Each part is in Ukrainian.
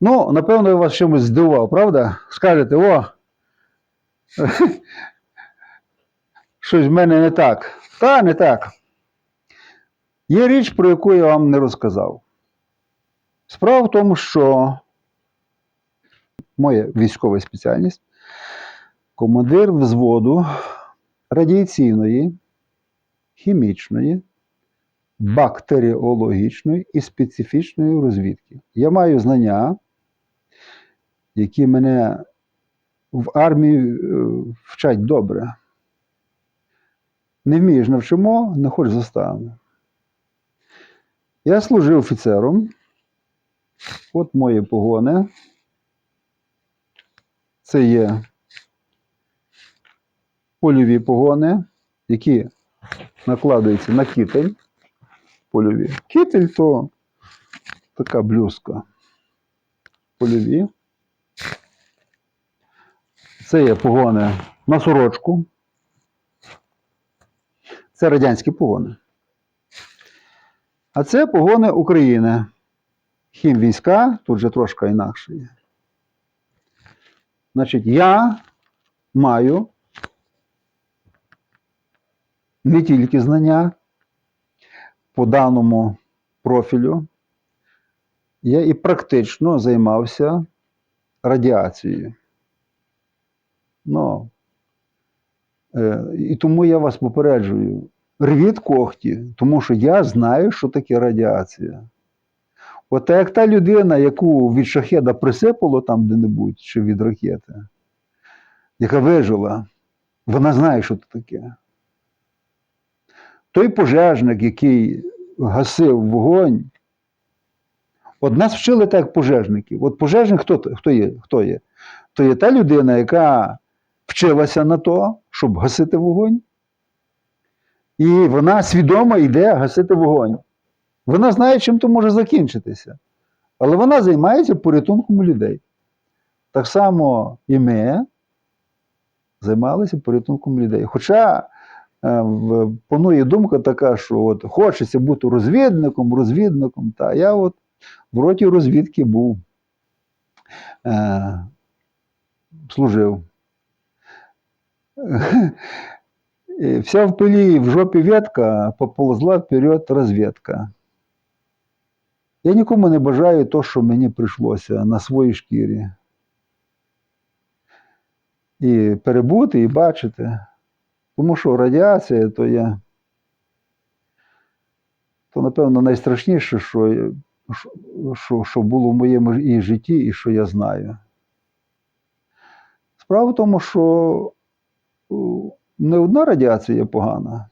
Ну, напевно, я вас чимось здивував, правда? Скажете, о, щось в мене не так. Та, не так. Є річ, про яку я вам не розказав. Справа в тому, що моя військова спеціальність командир взводу радіаційної, хімічної, бактеріологічної і специфічної розвідки. Я маю знання, які мене в армії е, вчать добре. Не вмієш, навчимо, не хочеш заставимо. Я служив офіцером. От мої погони. Це є польові погони, які накладаються на кітель. Польові. Кітель то така блюзка. Польові. Це є погони на сорочку. Це радянські погони. А це погони України. Хімвійська, тут же трошки інакше є. Значить, я маю не тільки знання по даному профілю, я і практично займався радіацією. Ну, е, і тому я вас попереджую, рвіть когті, тому що я знаю, що таке радіація. От як та людина, яку від шахеда присипало там де-небудь, чи від ракети, яка вижила, вона знає, що це таке. Той пожежник, який гасив вогонь, от нас вчили так пожежників. От пожежник хто, хто є? Хто є? То є та людина, яка вчилася на то, щоб гасити вогонь. І вона свідомо йде гасити вогонь. Вона знає, чим то може закінчитися. Але вона займається порятунком людей. Так само і ми займалися порятунком людей. Хоча е, панує думка така, що от хочеться бути розвідником, розвідником. Та я от в роті розвідки був, е, служив. Вся в пилі в жопі ветка, поползла вперед розвідка. Я нікому не бажаю то, що мені прийшлося на своїй шкірі. І перебути, і бачити. Тому що радіація то є, то, напевно, найстрашніше, що, що, що, було в моєму і житті, і що я знаю. Справа в тому, що не одна радіація погана.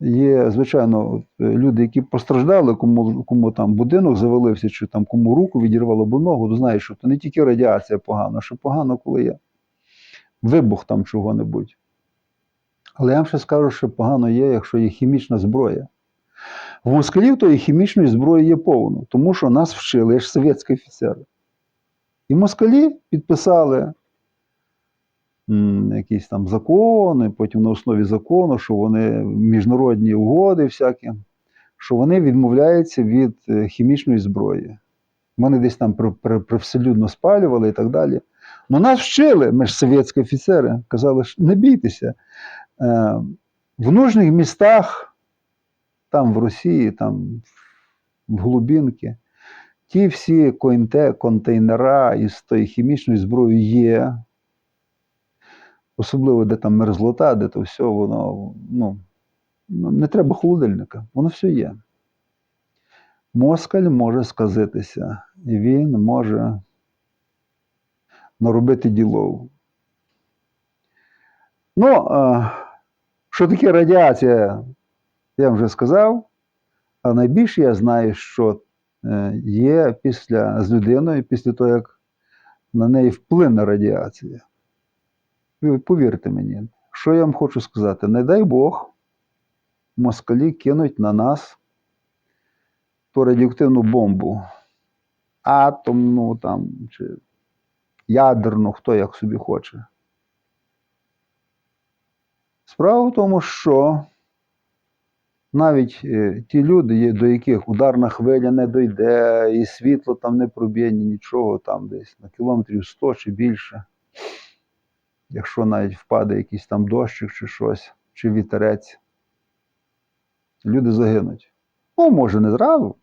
Є, звичайно, люди, які постраждали, кому, кому там будинок завалився, чи там кому руку відірвало або ногу, то знають, що то не тільки радіація погана, що погано, коли є вибух там чого-небудь. Але я вам ще скажу, що погано є, якщо є хімічна зброя. В москалів тої хімічної зброї є повно, тому що нас вчили, я ж совєтський офіцер. І москалі підписали якісь там закони, потім на основі закону, що вони міжнародні угоди всякі, що вони відмовляються від е, хімічної зброї. Вони десь там при- при- привселюдно спалювали і так далі. Ну нас вчили, ми ж совєтські офіцери, казали, що не бійтеся. Е, в нужних містах, там в Росії, там в Глубінки, ті всі конте, контейнера із тої хімічної зброї є. Особливо, де там мерзлота, де то все, воно ну, ну, не треба холодильника, воно все є. Москаль може сказитися, і він може наробити ділов. Ну, що таке радіація, я вже сказав. А найбільше я знаю, що е, є після, з людиною після того, як на неї вплине радіація. Повірте мені, що я вам хочу сказати? Не дай Бог, москалі кинуть на нас ту радіоактивну бомбу, атомну там, чи ядерну, хто як собі хоче. Справа в тому, що навіть е, ті люди, до яких ударна хвиля не дойде, і світло там не проб'є, нічого там десь на кілометрів 100 чи більше. Якщо навіть впаде якийсь там дощик чи щось, чи вітерець, люди загинуть. Ну, може, не зразу.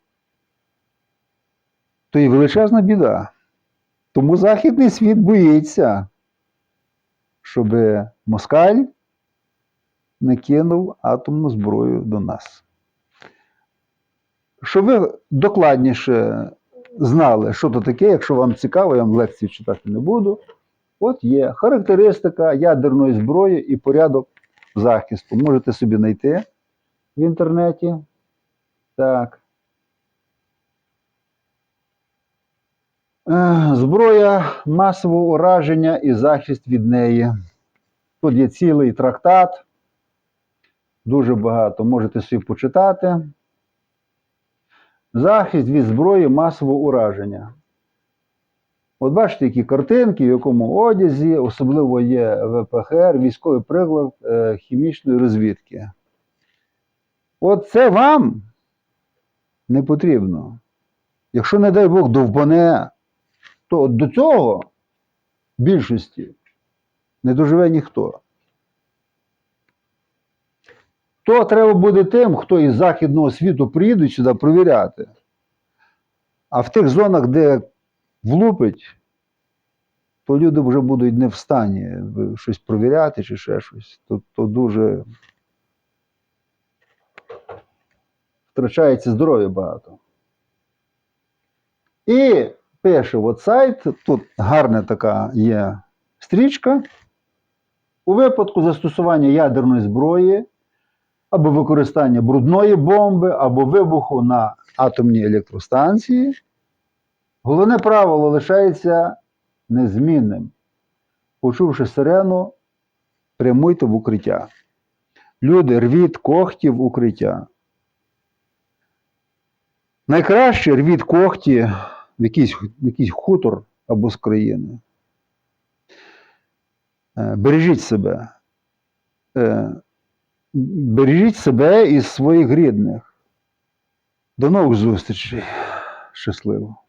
То і величезна біда. Тому Західний світ боїться, щоб москаль не кинув атомну зброю до нас. Щоб ви докладніше знали, що то таке, якщо вам цікаво, я вам лекцію читати не буду. От є характеристика ядерної зброї і порядок захисту. Можете собі знайти в інтернеті. Так. Е, Зброя масового ураження і захист від неї. Тут є цілий трактат. Дуже багато можете собі почитати. Захист від зброї масового ураження. От бачите, які картинки, в якому одязі, особливо є ВПХР, військовий приклад е, хімічної розвідки. От це вам не потрібно. Якщо, не дай Бог, довбане, то до цього більшості не доживе ніхто. То треба буде тим, хто із Західного світу приїде сюди провіряти. А в тих зонах, де влупить, то люди вже будуть не в стані е, щось провіряти чи ще щось. То, то дуже втрачається здоров'я багато. І пише от сайт, тут гарна така є стрічка. У випадку застосування ядерної зброї або використання брудної бомби, або вибуху на атомній електростанції, головне правило лишається незмінним. Почувши сирену, прямуйте в укриття. Люди, рвіть когті в укриття. Найкраще рвіть когті в якийсь, в якийсь хутор або з країни. Е, Бережіть себе. Е, Бережіть себе і своїх рідних. До нових зустрічей. Щасливо.